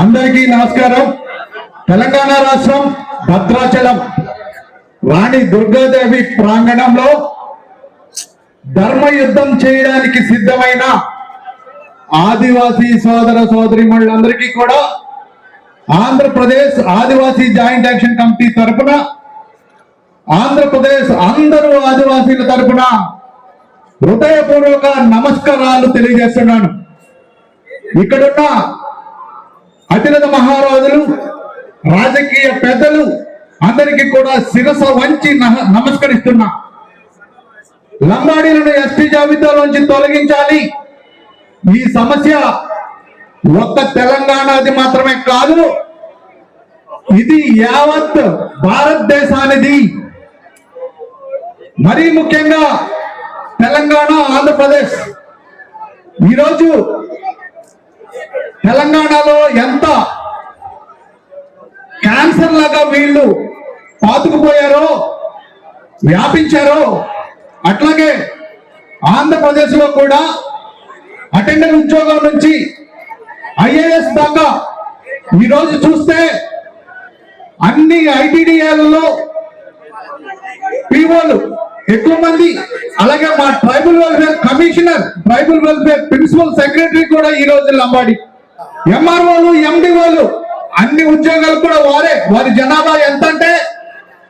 అందరికీ నమస్కారం. తెలంగాణ రాష్ట్రం భద్రాచలం రాణి దుర్గాదేవి ప్రాంగణంలో ధర్మ యుద్ధం చేయడానికి సిద్ధమైన ఆదివాసీ సోదర సోదరిమణులందరికీ కూడా Andhra Pradesh Adivasi joint action committee తరపున ఆంధ్రప్రదేశ్ అందరూ ఆదివాసీల తరఫున హృదయపూర్వక నమస్కారాలు తెలియజేస్తున్నాను. ఇక్కడున్న అతిరథ మహారాజులు రాజకీయ పెద్దలు అందరికీ కూడా శిరస వంచి నహ- నమస్కరిస్తున్నా. లంబాడీలను ఎస్టీ జాబితాలోంచి తొలగించాలి. ఈ సమస్య ఒక్క తెలంగాణది మాత్రమే కాదు ఇది యావత్ భారతదేశానిది. మరీ ముఖ్యంగా తెలంగాణ ఆంధ్రప్రదేశ్. ఈరోజు తెలంగాణలో ఎంత క్యాన్సర్ లాగా వీళ్ళు పాతుకుపోయారో వ్యాపించారో అట్లాగే ఆంధ్రప్రదేశ్లో కూడా అటెండర్ ఉద్యోగం నుంచి ఐఏఎస్ దాకా ఈరోజు చూస్తే అన్ని ఐటీడీఏలలో పీఓలు ఎక్కువ మంది అలాగే మా tribal welfare commissioner tribal welfare principal secretary కూడా ఈ రోజు లంబాడి. ఎంఆర్ఓలు ఎండిఓలు అన్ని ఉద్యోగాలు కూడా వారే. వారి జనాభా ఎంత అంటే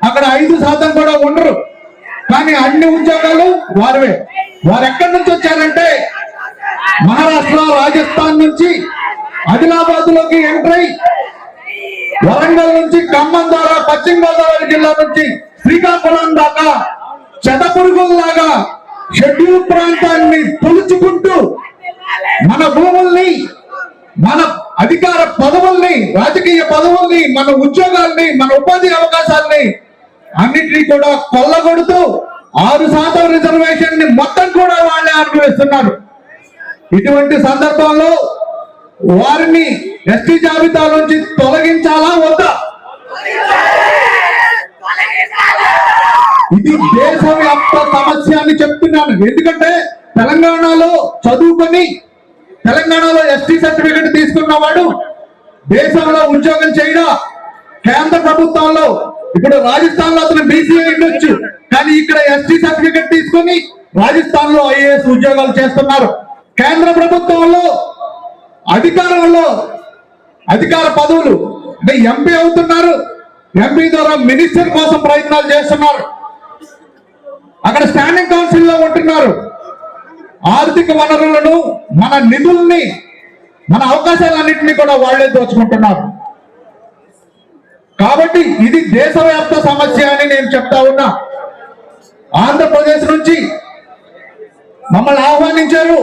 అక్కడ ఐదు శాతం కూడా ఉండరు. కానీ అన్ని ఉద్యోగాలు వారివే. వారు ఎక్కడి నుంచి వచ్చారంటే మహారాష్ట్ర రాజస్థాన్ నుంచి ఆదిలాబాద్లోకి ఎంటర్ వరంగల్ నుంచి ఖమ్మం ద్వారా పశ్చిమ గోదావరి జిల్లా నుంచి శ్రీకాకుళం దాకా చెదపురుగుల్లాగా షెడ్యూల్ ప్రాంతాన్ని తొలుచుకుంటూ మన భూముల్ని మన అధికార పదవుల్ని రాజకీయ పదవుల్ని మన ఉద్యోగాల్ని మన ఉపాధి అవకాశాల్ని అన్నిటినీ కూడా కొల్లగొడుతూ ఆరు శాతం రిజర్వేషన్ని మొత్తం కూడా వాళ్ళే అనుభవిస్తున్నారు ఇటువంటి సందర్భంలో వారిని ఎస్టీ జాబితా నుంచి తొలగించాలా? వద్దా? ఇది దేశవ్యాప్త సమస్య అని చెప్తున్నాను. ఎందుకంటే తెలంగాణలో చదువుకొని తెలంగాణలో ఎస్టీ సర్టిఫికెట్ తీసుకున్నవాడు దేశంలో ఉద్యోగం చేయడా? కేంద్ర ప్రభుత్వంలో ఇప్పుడు రాజస్థాన్లో అతను బీసీ ఉండొచ్చు కానీ ఇక్కడ ఎస్టీ సర్టిఫికెట్ తీసుకొని రాజస్థాన్లో ఐఏఎస్ ఉద్యోగాలు చేస్తున్నారు. కేంద్ర ప్రభుత్వంలో అధికారంలో అధికార పదవులు అంటే ఎంపీ అవుతున్నారు. ఎంపీ ద్వారా మినిస్టర్ కోసం ప్రయత్నాలు చేస్తున్నారు. అక్కడ స్టాండింగ్ కౌన్సిల్లో ఉంటున్నారు. ఆర్థిక వనరులను మన నిధుల్ని మన అవకాశాలన్నింటినీ కూడా వాళ్ళే దోచుకుంటున్నారు. కాబట్టి ఇది దేశవ్యాప్త సమస్య అని నేను చెప్తా ఉన్నా. ఆంధ్రప్రదేశ్ నుంచి మమ్మల్ని ఆహ్వానించారు.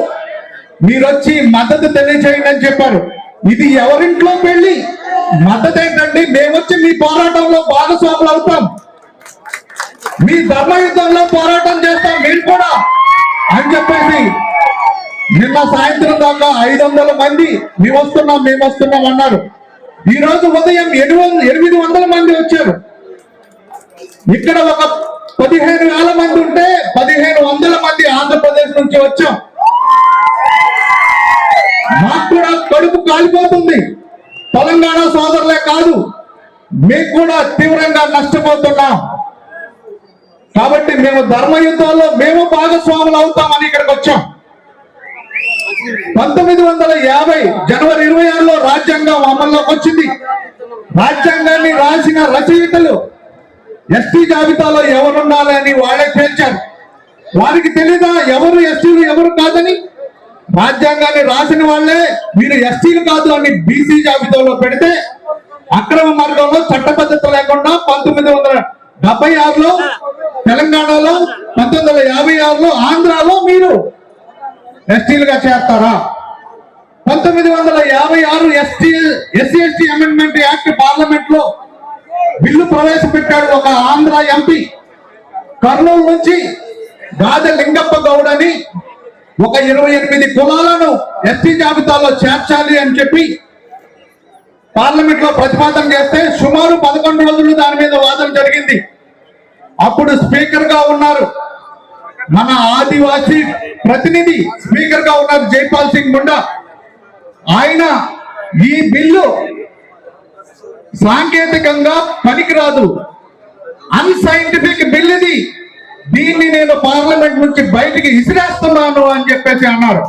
మీరు వచ్చి మద్దతు తెలియజేయండి అని చెప్పారు. ఇది ఎవరింట్లో వెళ్ళి మద్దతు ఏంటండి మేమొచ్చి మీ పోరాటంలో భాగస్వాములు అవుతాం. మీ ధర్మయుద్ధంలో పోరాటం చేస్తాం మీరు కూడా అని చెప్పేసి నిన్న సాయంత్రం దాకా ఐదు వందల మంది మేము వస్తున్నాం మేము వస్తున్నాం అన్నారు. ఈ రోజు ఉదయం ఎనిమిది ఎనిమిది వందల మంది వచ్చారు. ఇక్కడ ఒక పదిహేను వేల మంది ఉంటే పదిహేను వందల మంది ఆంధ్రప్రదేశ్ నుంచి వచ్చాం. మాకు కూడా కడుపు కాలిపోతుంది. తెలంగాణ సోదరులే కాదు మేము కూడా తీవ్రంగా నష్టపోతున్నాం. కాబట్టి మేము ధర్మ యుద్ధాల్లో మేము భాగస్వాములు అవుతామని ఇక్కడికి వచ్చాం. పంతొమ్మిది వందల యాభై జనవరి ఇరవై ఆరులో రాజ్యాంగం అమల్లోకి వచ్చింది. రాజ్యాంగాన్ని రాసిన రచయితలు ఎస్టీ జాబితాలో ఎవరుండాలని వాళ్ళే తేల్చారు వారికి తెలీదా ఎవరు ఎస్టీలు ఎవరు కాదని? రాజ్యాంగాన్ని రాసిన వాళ్ళే మీరు ఎస్టీలు కాదు అని బీసీ జాబితాలో పెడితే అక్రమ మార్గంలో చట్టబద్ధత లేకుండా పంతొమ్మిది వందల డెబ్బై ఆరులో తెలంగాణలో పంతొమ్మిది వందల యాభై ఆరులో ఆంధ్రాలో మీరు ఎస్టీలుగా చేస్తారా? పంతొమ్మిది వందల యాభై ఆరు ST SC ST amendment act పార్లమెంట్లో బిల్లు ప్రవేశపెట్టాడు ఒక ఆంధ్ర ఎంపీ. కర్నూలు నుంచి గాదె లింగప్ప గౌడ్ అని ఒక ఇరవై ఎనిమిది కులాలను ఎస్టీ జాబితాలో చేర్చాలి అని చెప్పి పార్లమెంట్లో ప్రతిపాదన చేస్తే సుమారు పదకొండు రోజులు దాని మీద వాదన జరిగింది. అప్పుడు స్పీకర్గా ఉన్నారు మన ఆదివాసీ ప్రతినిధి స్పీకర్గా ఉన్నారు జైపాల్ సింగ్ ముండా. ఆయన ఈ బిల్లు సాంకేతికంగా పనికిరాదు. అన్సైంటిఫిక్ బిల్ ఇది దీన్ని నేను పార్లమెంట్ నుంచి బయటికి ఇసిరేస్తున్నాను అని చెప్పేసి అన్నారు.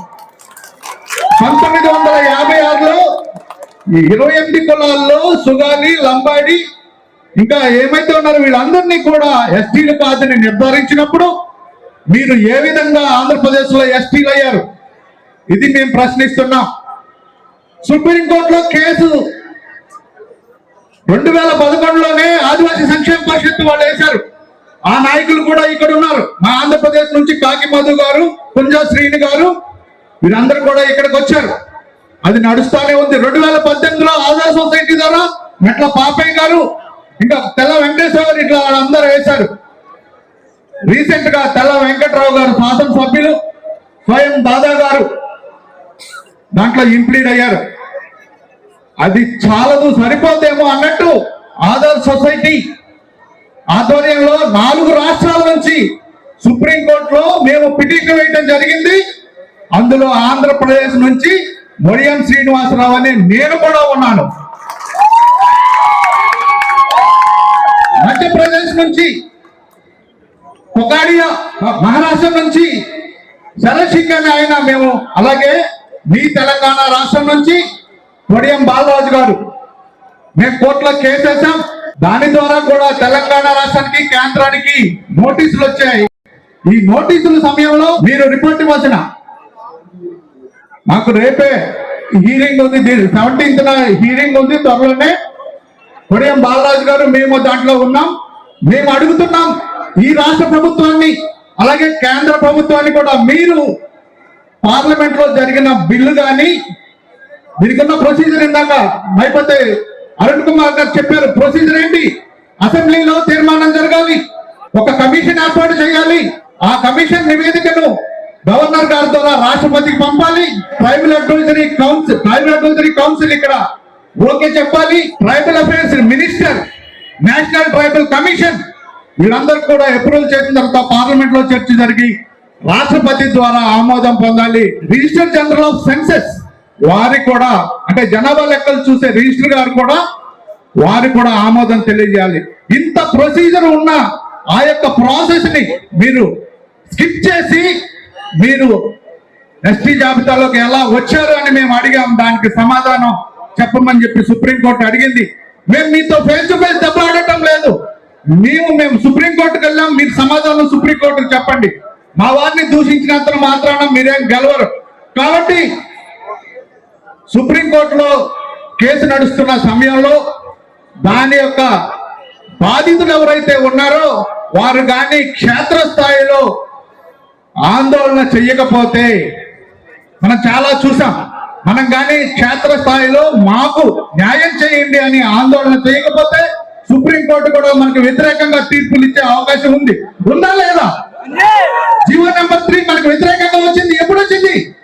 పంతొమ్మిది వందల యాభై ఆరులో ఇరవై ఎనిమిది కులాల్లో సుగాలి లంబాడి ఇంకా ఏమైతే ఉన్నారో వీళ్ళందరినీ కూడా ఎస్టీలు కాదని నిర్ధారించినప్పుడు మీరు ఏ విధంగా ఆంధ్రప్రదేశ్లో ఎస్టీలు అయ్యారు? ఇది మేము ప్రశ్నిస్తున్నాం. సుప్రీంకోర్టులో కేసు రెండు వేల పదకొండులోనే ఆదివాసీ సంక్షేమ పరిషత్ వాళ్ళు వేశారు. ఆ నాయకులు కూడా ఇక్కడ ఉన్నారు. మా ఆంధ్రప్రదేశ్ నుంచి కాకి మధు గారు పుంజా శ్రీని గారు వీరందరూ కూడా ఇక్కడికి వచ్చారు. అది నడుస్తూనే ఉంది. రెండు వేల పద్దెనిమిదిలో ఆదా సొసైటీ ద్వారా మెట్ల పాపయ్య గారు ఇంకా తెల్ల వెంకటేశ్వర గారు ఇట్లా వాళ్ళందరూ వేశారు. రీసెంట్గా తెల్ల వెంకట్రావు గారు శాసనసభ్యులు స్వయం దాదా గారు దాంట్లో ఇంప్లీడ్ అయ్యారు. అది చాలదు సరిపోతేమో అన్నట్టు ఆధార్ సొసైటీ ఆధ్వర్యంలో నాలుగు రాష్ట్రాల నుంచి సుప్రీంకోర్టులో మేము పిటిషన్ వేయడం జరిగింది. అందులో ఆంధ్రప్రదేశ్ నుంచి మొడియం శ్రీనివాసరావు అని నేను కూడా ఉన్నాను. మధ్యప్రదేశ్ నుంచి కొకాడియా మహారాష్ట్ర నుంచి చంద్రశేఖర్ అని ఆయన మేము అలాగే మీ తెలంగాణ రాష్ట్రం నుంచి కొడియం బాలరాజు గారు. మేము కోర్టులో కేసు వేసాం దాని ద్వారా కూడా తెలంగాణ రాష్ట్రానికి కేంద్రానికి నోటీసులు వచ్చాయి. ఈ నోటీసుల సమయంలో మీరు రిపోర్ట్ ఇవ్వాల్సిన మాకు రేపే హీరింగ్ ఉంది. సెవెంటీన్త్ హీరింగ్ ఉంది త్వరలోనే. కొడియం బాలరాజు గారు మేము దాంట్లో ఉన్నాం. మేము అడుగుతున్నాం ఈ రాష్ట్ర ప్రభుత్వాన్ని అలాగే కేంద్ర ప్రభుత్వాన్ని కూడా. మీరు పార్లమెంట్లో జరిగిన బిల్లు కానీ దీనికన్నా ప్రొసీజర్ ఇందాక అయిపోతే అరుణ్ కుమార్ గారు చెప్పారు ప్రొసీజర్ ఏంటి? అసెంబ్లీలో తీర్మానం జరగాలి. ఒక కమిషన్ ఏర్పాటు చేయాలి. ఆ కమిషన్ నివేదికను గవర్నర్ గారి ద్వారా రాష్ట్రపతికి పంపాలి tribal advisory council tribal advisory council ఇక్కడ. ఓకే చెప్పాలి tribal affairs minister national tribal commission వీళ్ళందరూ కూడా అప్రూవల్ చేసిన తర్వాత పార్లమెంట్లో చర్చ జరిగి రాష్ట్రపతి ద్వారా ఆమోదం పొందాలి. రిజిస్టర్ జనరల్ ఆఫ్ సెన్సెస్ వారి కూడా అంటే జనాభా లెక్కలు చూసే రిజిస్టర్ గారు కూడా వారి కూడా ఆమోదం తెలియజేయాలి. ఇంత ప్రొసీజర్ ఉన్న ఆ యొక్క ప్రాసెస్ని మీరు స్కిప్ చేసి మీరు ఎస్టీ జాబితాలోకి ఎలా వచ్చారు అని మేము అడిగాం. దానికి సమాధానం చెప్పమని చెప్పి సుప్రీంకోర్టు అడిగింది. మేము మీతో ఫేస్ టు ఫేస్ దెబ్బలాడటం లేదు. మేము మేము సుప్రీంకోర్టుకు వెళ్ళాం. మీకు సమాధానం సుప్రీంకోర్టుకు చెప్పండి. మా వారిని దూషించినంత మాత్రాన మీరేం గెలవరు. కాబట్టి సుప్రీంకోర్టులో కేసు నడుస్తున్న సమయంలో దాని యొక్క బాధితులు ఎవరైతే ఉన్నారో వారు కానీ క్షేత్రస్థాయిలో ఆందోళన చెయ్యకపోతే మనం చాలా చూసాం. మనం కానీ క్షేత్రస్థాయిలో మాకు న్యాయం చేయండి అని ఆందోళన చేయకపోతే సుప్రీంకోర్టు కూడా మనకు వ్యతిరేకంగా తీర్పులు ఇచ్చే అవకాశం ఉంది. ఉందా లేదా? జీవో నెంబర్ త్రీ మనకు వ్యతిరేకంగా వచ్చింది. ఎప్పుడు వచ్చింది?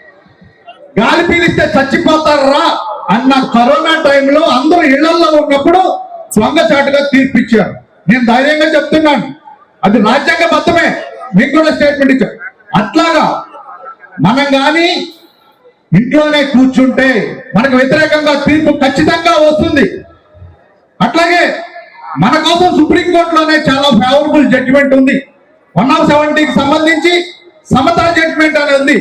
గాలి పీలిస్తే చచ్చిపోతారా అన్న కరోనా టైంలో అందరూ ఇళ్ళలో ఉన్నప్పుడు దొంగచాటుగా తీర్పిచ్చారు. నేను ధైర్యంగా చెప్తున్నాను. అది రాజ్యాంగబద్ధమే. మీకు కూడా స్టేట్మెంట్ ఇచ్చారు అట్లాగా మనం కానీ ఇంట్లోనే కూర్చుంటే మనకు వ్యతిరేకంగా తీర్పు ఖచ్చితంగా వస్తుంది. అట్లాగే మన కోసం సుప్రీంకోర్టులోనే చాలా ఫేవరబుల్ జడ్జిమెంట్ ఉంది. వన్ ఆఫ్ సెవెంటీకి సంబంధించి సమతా జడ్జిమెంట్ అనేది ఉంది.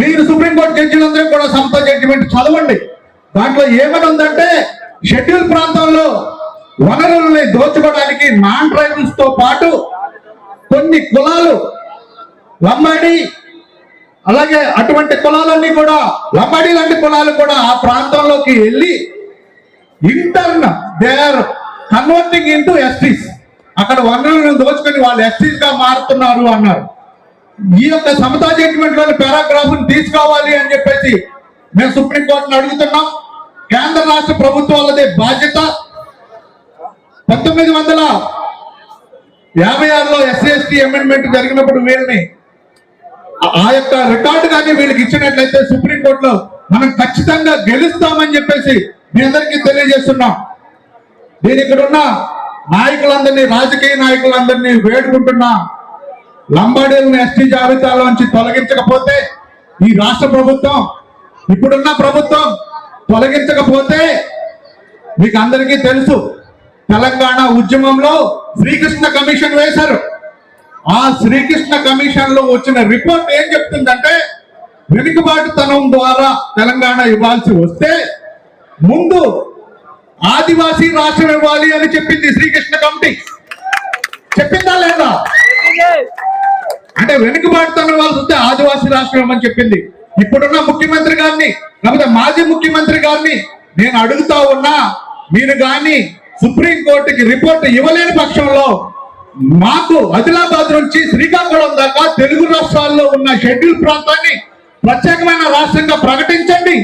మీరు సుప్రీంకోర్టు జడ్జిలందరూ కూడా సమతా జడ్జిమెంట్ చదవండి. దాంట్లో ఏమని ఉందంటే షెడ్యూల్ ప్రాంతంలో వనరుల్ని దోచుకోవడానికి నాన్ ట్రైబల్స్తో పాటు కొన్ని కులాలు లంబాడి. అలాగే అటువంటి కులాలన్నీ కూడా లంబాడి లాంటి కులాలు కూడా ఆ ప్రాంతంలోకి వెళ్ళి in turn they are converting into STs. అక్కడ వనరులను దోచుకొని వాళ్ళు ఎస్టీస్గా మారుతున్నారు అన్నారు. ఈ యొక్క సమతా జడ్జిమెంట్లోని పారాగ్రాఫ్ తీసుకోవాలి అని చెప్పేసి మేము సుప్రీంకోర్టును అడుగుతున్నాం. కేంద్ర రాష్ట్ర ప్రభుత్వాలదే బాధ్యత. పంతొమ్మిది వందల యాభై ఆరులో ఎస్సీ ఎస్టీ అమెండ్మెంట్ జరిగినప్పుడు వీళ్ళని ఆ- యొక్క రికార్డు కానీ వీళ్ళకి ఇచ్చినట్లయితే సుప్రీంకోర్టులో మనం ఖచ్చితంగా గెలుస్తామని చెప్పేసి మీ అందరికీ తెలియజేస్తున్నాం. నేను ఇక్కడ ఉన్న నాయకులందరినీ రాజకీయ నాయకులందరినీ వేడుకుంటున్నా. లంబాడీలను ఎస్టీ జాబితాలోంచి తొలగించకపోతే ఈ రాష్ట్ర ప్రభుత్వం ఇప్పుడున్న ప్రభుత్వం తొలగించకపోతే మీకు అందరికీ తెలుసు తెలంగాణ ఉద్యమంలో శ్రీకృష్ణ కమిషన్ వేశారు. ఆ శ్రీకృష్ణ కమిషన్లో వచ్చిన రిపోర్ట్ ఏం చెప్తుందంటే వెనుకబాటుతనం ద్వారా తెలంగాణ ఇవ్వాల్సి వస్తే ముందు ఆదివాసీ రాష్ట్రం ఇవ్వాలి అని చెప్పింది శ్రీకృష్ణ కమిటీ. చెప్పిందా లేదా? అంటే వెనుకబాటుతనం ఇవ్వాల్సి వస్తే ఆదివాసీ రాష్ట్రం ఇవ్వమని చెప్పింది. ఇప్పుడున్న ముఖ్యమంత్రి గారిని లేకపోతే మాజీ ముఖ్యమంత్రి గారిని నేను అడుగుతా ఉన్నా మీరు కానీ సుప్రీం కోర్టుకి రిపోర్ట్ ఇవ్వలేని పక్షంలో మాకు ఆదిలాబాద్ నుంచి శ్రీకాకుళం దాకా తెలుగు రాష్ట్రాల్లో ఉన్న షెడ్యూల్ ప్రాంతాన్ని ప్రత్యేకమైన రాష్ట్రంగా ప్రకటించండి.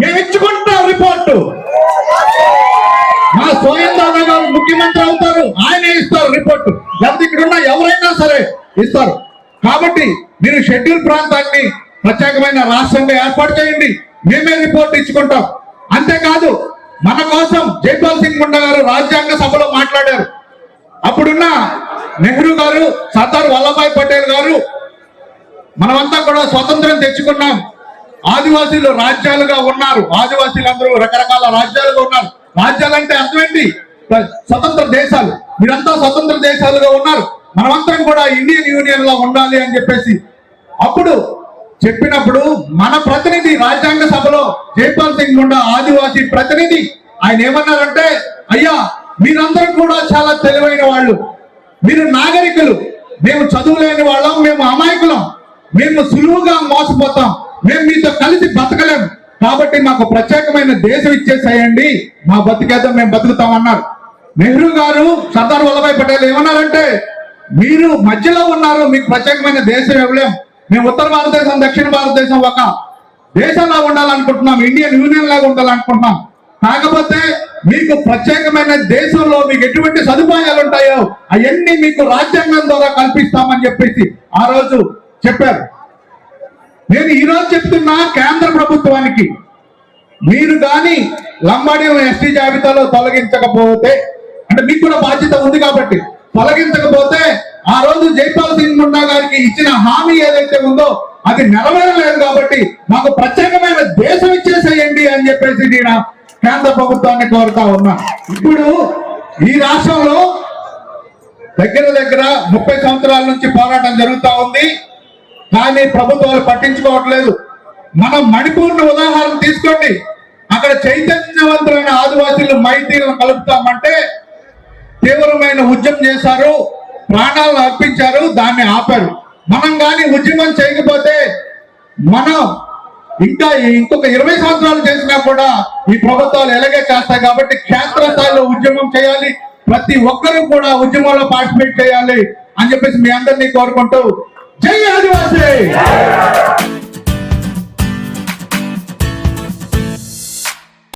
మేము ఇచ్చుకుంటాం రిపోర్టు. మా సోయందాన గారు ముఖ్యమంత్రి అవుతారు. ఆయనే ఇస్తారు రిపోర్టు. లేకపోతే ఇక్కడ ఉన్న ఎవరైనా సరే ఇస్తారు. కాబట్టి మీరు షెడ్యూల్ ప్రాంతాన్ని ప్రత్యేకమైన రాష్ట్రంగా ఏర్పాటు చేయండి. మేమే రిపోర్ట్ ఇచ్చుకుంటాం. అంతేకాదు మన కోసం జైపాల్ సింగ్ ముండా గారు రాజ్యాంగ సభలో మాట్లాడారు. అప్పుడున్న నెహ్రూ గారు సర్దార్ వల్లభాయ్ పటేల్ గారు మనమంతా కూడా స్వతంత్రం తెచ్చుకున్నాం. ఆదివాసీలు రాజ్యాలుగా ఉన్నారు. ఆదివాసీలు అందరూ రకరకాల రాజ్యాలుగా ఉన్నారు. రాజ్యాలంటే అర్థమేంటి? స్వతంత్ర దేశాలు. మీరంతా స్వతంత్ర దేశాలుగా ఉన్నారు. మనమంతరం కూడా ఇండియన్ యూనియన్లో ఉండాలి అని చెప్పేసి. అప్పుడు చెప్పినప్పుడు మన ప్రతినిధి రాజ్యాంగ సభలో జైపాల్ సింగ్ గుండా ఆదివాసీ ప్రతినిధి ఆయన ఏమన్నారంటే అయ్యా మీరందరూ కూడా చాలా తెలివైన వాళ్ళు. మీరు నాగరికులు మేము చదువులేని వాళ్ళం మేము అమాయకులం. మేము సులువుగా మోసపోతాం. మేము మీతో కలిసి బతకలేం. కాబట్టి మాకు ప్రత్యేకమైన దేశం ఇచ్చేసేయండి. మా బతికేద్దాం మేము బతుకుతాం అన్నారు. నెహ్రూ గారు సర్దార్ వల్లభాయ్ పటేల్ ఏమన్నారంటే మీరు మధ్యలో ఉన్నారు మీకు ప్రత్యేకమైన దేశం ఇవ్వలేం. మేము ఉత్తర భారతదేశం దక్షిణ భారతదేశం ఒక దేశంలా ఉండాలనుకుంటున్నాం. ఇండియన్ యూనియన్ లాగా ఉండాలనుకుంటున్నాం. కాకపోతే మీకు ప్రత్యేకమైన దేశంలో మీకు ఎటువంటి సదుపాయాలు ఉంటాయో అవన్నీ మీకు రాజ్యాంగం ద్వారా కల్పిస్తామని చెప్పేసి ఆ రోజు చెప్పారు. నేను ఈరోజు చెప్తున్నా కేంద్ర ప్రభుత్వానికి. మీరు కానీ లంబాడి ఎస్టీ జాబితాలో తొలగించకపోతే అంటే మీకు కూడా బాధ్యత ఉంది కాబట్టి తొలగించకపోతే ఆ రోజు జైపాల్ సింగ్ ముండా గారికి ఇచ్చిన హామీ ఏదైతే ఉందో అది నెరవేరలేదు కాబట్టి మాకు ప్రత్యేకమైన దేశం ఇచ్చేసేయండి అని చెప్పేసి నేను కేంద్ర ప్రభుత్వాన్ని కోరుతా ఉన్నా. ఇప్పుడు ఈ రాష్ట్రంలో దగ్గర దగ్గర ముప్పై సంవత్సరాల నుంచి పోరాటం జరుగుతూ ఉంది. కానీ ప్రభుత్వాలు పట్టించుకోవట్లేదు. మనం మణిపూర్ను ఉదాహరణ తీసుకోండి. అక్కడ చైతన్యవంతులైన ఆదివాసీలు మైతీలను కలుపుతామంటే తీవ్రమైన ఉద్యమం చేశారు. ప్రాణాలను అర్పించారు. దాన్ని ఆపారు. మనం కానీ ఉద్యమం చేయకపోతే మనం ఇంకా ఇంకొక ఇరవై సంవత్సరాలు చేసినా కూడా ఈ ప్రభుత్వాలు ఎలాగే చేస్తాయి కాబట్టి క్షేత్ర స్థాయిలో ఉద్యమం చేయాలి. ప్రతి ఒక్కరూ కూడా ఉద్యమంలో పార్టిసిపేట్ చేయాలి అని చెప్పేసి మీ అందరినీ కోరుకుంటూ జై ఆదివాసీ!